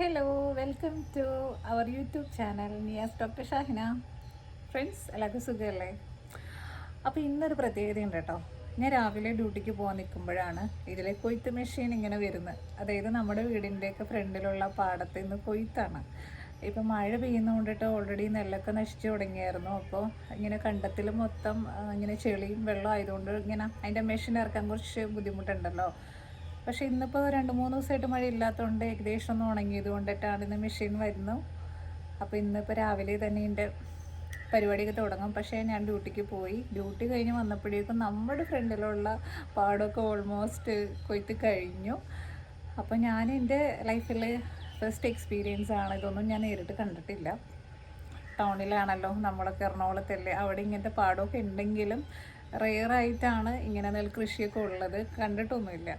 Hello welcome to our YouTube channel Niyas doctor Shahina friends എല്ലാവർക്കും സുഖമല്ലേ? അപ്പോൾ ഇന്നൊരു പ്രത്യേകത ഉണ്ട് കേട്ടോ. ഞാൻ രാവിലെ ഡ്യൂട്ടിക്ക് പോകാൻ നിൽക്കുമ്പോഴാണ് ഇതിലെ കൊയ്ത്ത് മെഷീൻ ഇങ്ങനെ വരുന്നത്. അതായത് നമ്മുടെ വീടിന്റെയൊക്കെ ഫ്രണ്ടിലുള്ള പാടത്ത് ഇന്ന് കൊയ്ത്താണ്. ഇപ്പം മഴ പെയ്യുന്നതുകൊണ്ടിട്ട് ഓൾറെഡി നെല്ലൊക്കെ നശിച്ചു തുടങ്ങിയായിരുന്നു. അപ്പോൾ ഇങ്ങനെ കണ്ടത്തിൽ മൊത്തം ഇങ്ങനെ ചെളിയും വെള്ളം ആയതുകൊണ്ട് ഇങ്ങനെ അതിന്റെ മെഷീൻ ഇറക്കാൻ കുറച്ച് ബുദ്ധിമുട്ടുണ്ടല്ലോ. പക്ഷെ ഇന്നിപ്പോൾ രണ്ട് മൂന്ന് ദിവസമായിട്ട് മഴ ഇല്ലാത്തതുകൊണ്ട് ഏകദേശം ഒന്ന് ഉണങ്ങിയത് കൊണ്ടിട്ടാണ് ഇന്ന് മെഷീൻ വരുന്നു. അപ്പോൾ ഇന്നിപ്പോൾ രാവിലെ തന്നെ എന്റെ പരിപാടിയൊക്കെ തുടങ്ങും. പക്ഷേ ഞാൻ ഡ്യൂട്ടിക്ക് പോയി. ഡ്യൂട്ടി കഴിഞ്ഞ് വന്നപ്പോഴേക്കും നമ്മുടെ ഫ്രണ്ടിലുള്ള പാടമൊക്കെ ഓൾമോസ്റ്റ് കൊയ്ത്ത് കഴിഞ്ഞു. അപ്പോൾ ഞാൻ എന്റെ ലൈഫിൽ ഫസ്റ്റ് എക്സ്പീരിയൻസ് ആണ്. ഇതൊന്നും ഞാൻ നേരിട്ട് കണ്ടിട്ടില്ല. ടൗണിലാണല്ലോ നമ്മളൊക്കെ എറണാകുളത്തല്ലേ. അവിടെ ഇങ്ങനത്തെ പാടമൊക്കെ ഉണ്ടെങ്കിലും റെയറായിട്ടാണ് ഇങ്ങനെ നെൽകൃഷിയൊക്കെ ഉള്ളത്. കണ്ടിട്ടൊന്നുമില്ല.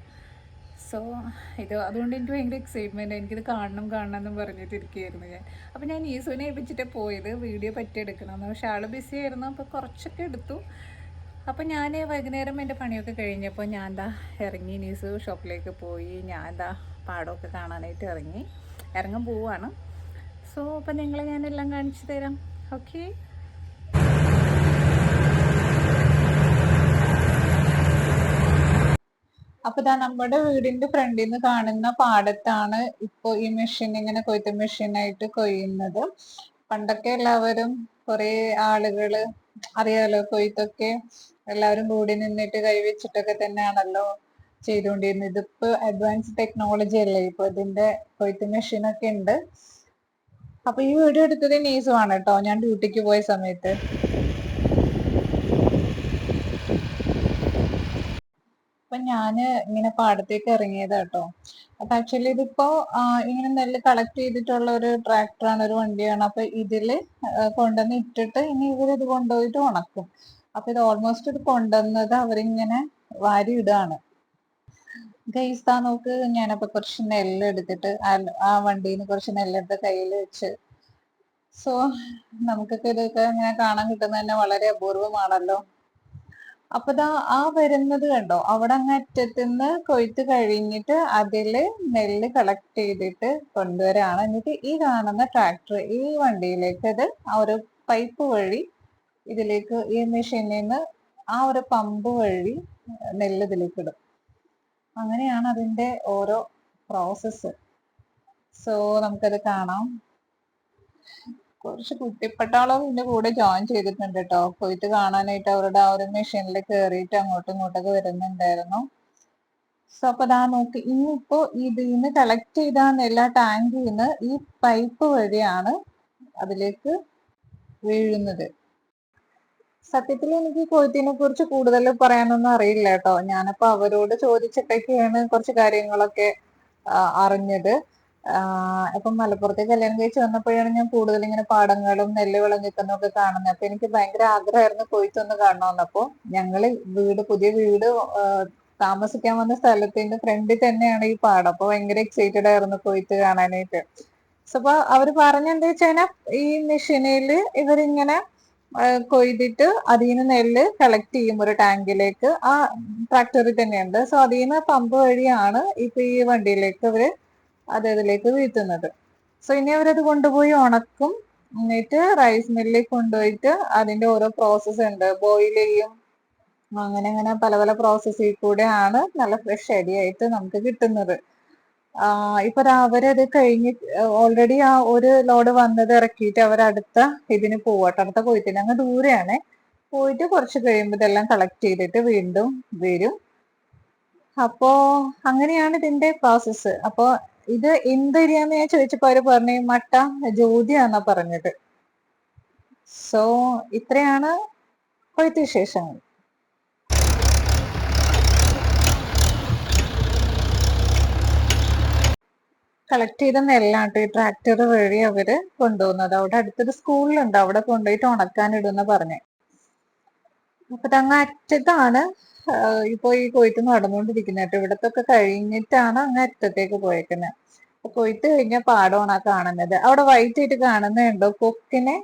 സോ ഇത് അതുകൊണ്ട് എനിക്ക് ഭയങ്കര എക്സൈറ്റ്മെന്റ് എനിക്കിത് കാണണം കാണണം എന്ന് പറഞ്ഞിട്ടിരിക്കുകയായിരുന്നു ഞാൻ. അപ്പോൾ ഞാൻ ഈസുവിനെ ഏൽപ്പിച്ചിട്ട് പോയത്. വീഡിയോ പറ്റി പറ്റിയെടുക്കണമെന്ന്. പക്ഷെ ആൾ ബിസി ആയിരുന്നു. അപ്പോൾ കുറച്ചൊക്കെ എടുത്തു. അപ്പോൾ ഞാൻ വൈകുന്നേരം എന്റെ പണിയൊക്കെ കഴിഞ്ഞപ്പോൾ ഞാൻ എന്താ ഇറങ്ങി. നീസു ഷോപ്പിലേക്ക് പോയി. ഞാൻ എന്താ പാടമൊക്കെ കാണാനായിട്ട് ഇറങ്ങി. ഇറങ്ങാൻ പോവാണ്. സോ അപ്പോൾ നിങ്ങളെ ഞാനെല്ലാം കാണിച്ചു തരാം. ഓക്കെ അപ്പൊ ഇതാ നമ്മുടെ വീടിന്റെ ഫ്രണ്ടിൽ നിന്ന് കാണുന്ന പാടത്താണ് ഇപ്പൊ ഈ മെഷീൻ ഇങ്ങനെ കൊയ്ത്ത് മെഷീനായിട്ട് കൊയ്യുന്നത്. പണ്ടൊക്കെ എല്ലാവരും കുറെ ആളുകൾ അറിയാലോ കൊയ്ത്തൊക്കെ എല്ലാവരും കൂടി നിന്നിട്ട് കൈവച്ചിട്ടൊക്കെ തന്നെയാണല്ലോ ചെയ്തുകൊണ്ടിരുന്നത് ഇതിപ്പോ അഡ്വാൻസ് ടെക്നോളജി അല്ലേ? ഇപ്പൊ ഇതിന്റെ കൊയ്ത്ത് മെഷീനൊക്കെ ഉണ്ട് അപ്പൊ ഈ വീഡിയോ എടുത്തത് നീസുമാണ് കേട്ടോ ഞാൻ ഡ്യൂട്ടിക്ക് പോയ സമയത്ത്. ഞാൻ ഇങ്ങനെ പാടത്തേക്ക് ഇറങ്ങിയതാ കേട്ടോ അപ്പൊ ആക്ച്വലി ഇതിപ്പോ ഇങ്ങനെ നെല്ല് കളക്ട് ചെയ്തിട്ടുള്ള ഒരു ട്രാക്ടറാണ് ഒരു വണ്ടിയാണ്. അപ്പൊ ഇതിൽ കൊണ്ടുവന്ന് ഇട്ടിട്ട് ഇനി ഇവരിത് കൊണ്ടുപോയിട്ട് ഉണക്കും. അപ്പൊ ഇത് ഓൾമോസ്റ്റ് ഇത് കൊണ്ടുവന്നത് അവരിങ്ങനെ വാരി ഇടാണ്. ഗൈസ്താ നോക്ക് ഞാനപ്പോ കുറച്ച് നെല്ല് എടുത്തിട്ട് ആ- ആ വണ്ടിയിൽ നിന്ന് കുറച്ച് നെല്ലെടുത്ത് കയ്യിൽ വെച്ച്. സോ നമുക്കൊക്കെ ഇതൊക്കെ ഇങ്ങനെ കാണാൻ കിട്ടുന്നത് തന്നെ വളരെ അപൂർവമാണല്ലോ. അപ്പൊ ദാ ആ വരുന്നത് കണ്ടോ? അവിടെ അങ്ങ് അറ്റത്തുനിന്ന് കൊയ്ത്ത് കഴിഞ്ഞിട്ട് അതിൽ നെല്ല് കളക്ട് ചെയ്തിട്ട് കൊണ്ടുവരാണ്. എന്നിട്ട് ഈ കാണുന്ന ട്രാക്ടർ ഈ വണ്ടിയിലേക്ക് അത് ആ ഒരു പൈപ്പ് വഴി ഇതിലേക്ക് ഈ മെഷീനിൽ നിന്ന് ആ ഒരു പമ്പ് വഴി നെല്ല് ഇതിലേക്ക് ഇടും. അങ്ങനെയാണ് അതിന്റെ ഓരോ പ്രോസസ്സ് സോ നമുക്കത് കാണാം. കുറച്ച് കുട്ടിപ്പട്ടാളം ഇതിന്റെ കൂടെ ജോയിൻ ചെയ്തിട്ടുണ്ട് കേട്ടോ പോയിട്ട് കാണാനായിട്ട് അവരുടെ ആ ഒരു മെഷീനിൽ കയറിയിട്ട് അങ്ങോട്ടും ഇങ്ങോട്ടൊക്കെ വരുന്നുണ്ടായിരുന്നു. സോ അപ്പൊ ദാ നോക്ക് ഇതിൽ ഇതിന്ന് കളക്ട് ചെയ്താന്ന് എല്ലാ ടാങ്കിൽ നിന്ന് ഈ പൈപ്പ് വഴിയാണ് അതിലേക്ക് വീഴുന്നത്. സത്യത്തിൽ എനിക്ക് കൊയ്ത്തിനെ കുറിച്ച് കൂടുതൽ പറയാനൊന്നും അറിയില്ല കേട്ടോ ഞാനപ്പോ അവരോട് ചോദിച്ചിട്ടൊക്കെയാണ് കുറച്ച് കാര്യങ്ങളൊക്കെ അറിഞ്ഞത്. അപ്പം മലപ്പുറത്തേക്ക് കല്യാണം കഴിച്ച് വന്നപ്പോഴാണ് ഞാൻ കൂടുതൽ ഇങ്ങനെ പാടങ്ങളും നെല്ല് വിളഞ്ഞിക്കുന്നതും ഒക്കെ കാണുന്നത്. അപ്പൊ എനിക്ക് ഭയങ്കര ആഗ്രഹമായിരുന്നു കൊയ്ത്തൊന്ന് കാണണമെന്ന് അപ്പൊ ഞങ്ങൾ വീട് പുതിയ വീട് താമസിക്കാൻ വന്ന സ്ഥലത്തിന്റെ ഫ്രണ്ടിൽ തന്നെയാണ് ഈ പാടം. അപ്പൊ ഭയങ്കര എക്സൈറ്റഡ് ആയിരുന്നു പോയിട്ട് കാണാനായിട്ട്. അപ്പൊ അവർ പറഞ്ഞെന്താ വെച്ചാൽ ഈ മെഷീനിൽ ഇവരിങ്ങനെ കൊയ്തിട്ട് അതിൽ നിന്ന് നെല്ല് കളക്ട് ചെയ്യും ഒരു ടാങ്കിലേക്ക്. ആ ട്രാക്ടറിൽ തന്നെയുണ്ട്. സോ അതിൽ നിന്ന് പമ്പ് വഴിയാണ് ഇപ്പൊ ഈ വണ്ടിയിലേക്ക് അവർ അത് ഇതിലേക്ക് വീഴ്ത്തുന്നത് സോ ഇനി അവരത് കൊണ്ടുപോയി ഉണക്കും. എന്നിട്ട് റൈസ് മില്ലിൽ കൊണ്ടുപോയിട്ട് അതിന്റെ ഓരോ പ്രോസസ്സ് ഉണ്ട്. ബോയിൽ ചെയ്യും. അങ്ങനെ അങ്ങനെ പല പല പ്രോസസ്സിൽ ആണ് നല്ല ഫ്രഷ് അരിയായിട്ട് നമുക്ക് കിട്ടുന്നത്. ഇപ്പൊ അവരത് കഴിഞ്ഞ് ഓൾറെഡി ആ ഒരു ലോഡ് വന്നത് ഇറക്കിയിട്ട് അവർ അടുത്ത ഇതിന് പോവാട്ടോ അടുത്ത കൊയ്ത്തിന് അങ്ങ് ദൂരെയാണ്. പോയിട്ട് കുറച്ച് കഴിയുമ്പോൾ ഇതെല്ലാം കളക്ട് ചെയ്തിട്ട് വീണ്ടും വരും. അപ്പോ അങ്ങനെയാണ് ഇതിന്റെ പ്രോസസ്സ് അപ്പോ ഇത് എന്തരിയാന്ന് ഞാൻ ചോദിച്ചപ്പോ അവർ പറഞ്ഞു മട്ട ജ്യോതിയാന്നാ പറഞ്ഞത്. സോ ഇത്രയാണ് കൊയ്ത്ത് വിശേഷങ്ങൾ. കളക്ട് ചെയ്ത നെല്ലാണ് ഈ ട്രാക്ടർ വഴി അവർ കൊണ്ടുപോകുന്നത്. അവിടെ അടുത്തൊരു സ്കൂളിലുണ്ട് അവിടെ കൊണ്ടുപോയിട്ട് ഉണക്കാൻ ഇടുന്ന പറഞ്ഞു. അപ്പൊ അങ്ങ് അറ്റത്താണ് ഇപ്പൊ ഈ കൊയ്ത്ത് നടന്നുകൊണ്ടിരിക്കുന്നത് കേട്ടോ. ഇവിടത്തൊക്കെ കഴിഞ്ഞിട്ടാണ് അങ്ങ് അറ്റത്തേക്ക് പോയേക്കുന്നത് കൊയ്ത്ത് കഴിഞ്ഞ പാടമാണ് ആ കാണുന്നത്. അവിടെ വൈറ്റ് ആയിട്ട് കാണുന്നുണ്ടോ കൊക്കിനെ?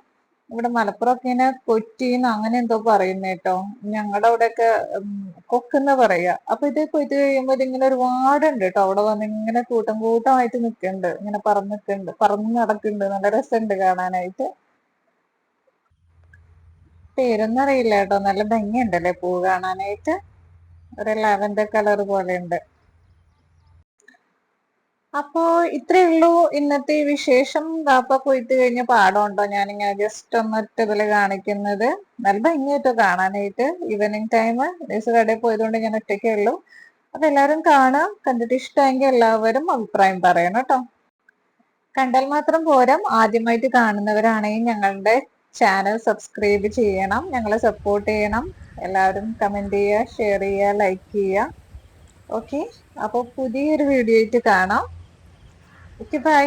ഇവിടെ മലപ്പുറമൊക്കെ ഇങ്ങനെ കൊറ്റീന്ന് അങ്ങനെ എന്തോ പറയുന്ന കേട്ടോ. ഞങ്ങളുടെ അവിടെയൊക്കെ കൊക്കെന്ന് പറയാ. അപ്പൊ ഇത് കൊയ്ത്ത് കഴിയുമ്പോ ഇതിങ്ങനെ ഒരുപാടുണ്ട് കേട്ടോ. അവിടെ വന്ന് ഇങ്ങനെ കൂട്ടം കൂട്ടമായിട്ട് നിൽക്കുന്നുണ്ട് ഇങ്ങനെ പറന്നിട്ടുണ്ട് പറന്ന് നടക്കുന്നുണ്ട് നല്ല രസമുണ്ട് കാണാനായിട്ട്. പേരൊന്നും അറിയില്ല കേട്ടോ. നല്ല ഭംഗിയുണ്ടല്ലേ പൂ കാണാനായിട്ട്? ഒരു ലാവൻഡർ കളർ പോലെ ഉണ്ട് അപ്പോ ഇത്രേ ഉള്ളൂ ഇന്നത്തെ വിശേഷം. കാപ്പ കൊയ്ത്ത് കഴിഞ്ഞ പാടമുണ്ടോ? ഞാനിങ്ങനെ ജസ്റ്റ് ഒന്നൊറ്റ ഒറ്റതിൽ കാണിക്കുന്നത്. നല്ല ഭംഗിയായിട്ടോ കാണാനായിട്ട്. ഈവനിങ് ടൈം ദിവസം കടയിൽ പോയതുകൊണ്ട് ഞാൻ ഒറ്റയ്ക്കേ ഉള്ളൂ. അപ്പൊ എല്ലാരും കാണാം. കണ്ടിട്ട് ഇഷ്ടമെങ്കിൽ എല്ലാവരും അഭിപ്രായം പറയണം കേട്ടോ. കണ്ടാൽ മാത്രം പോരാ. ആദ്യമായിട്ട് കാണുന്നവരാണെങ്കിൽ ഞങ്ങളുടെ ചാനൽ സബ്സ്ക്രൈബ് ചെയ്യണം. ഞങ്ങളെ സപ്പോർട്ട് ചെയ്യണം. എല്ലാവരും കമന്റ് ചെയ്യുക ഷെയർ ചെയ്യുക ലൈക്ക് ചെയ്യുക. ഓക്കെ അപ്പോൾ പുതിയൊരു വീഡിയോ ആയിട്ട് കാണാം. Okay bye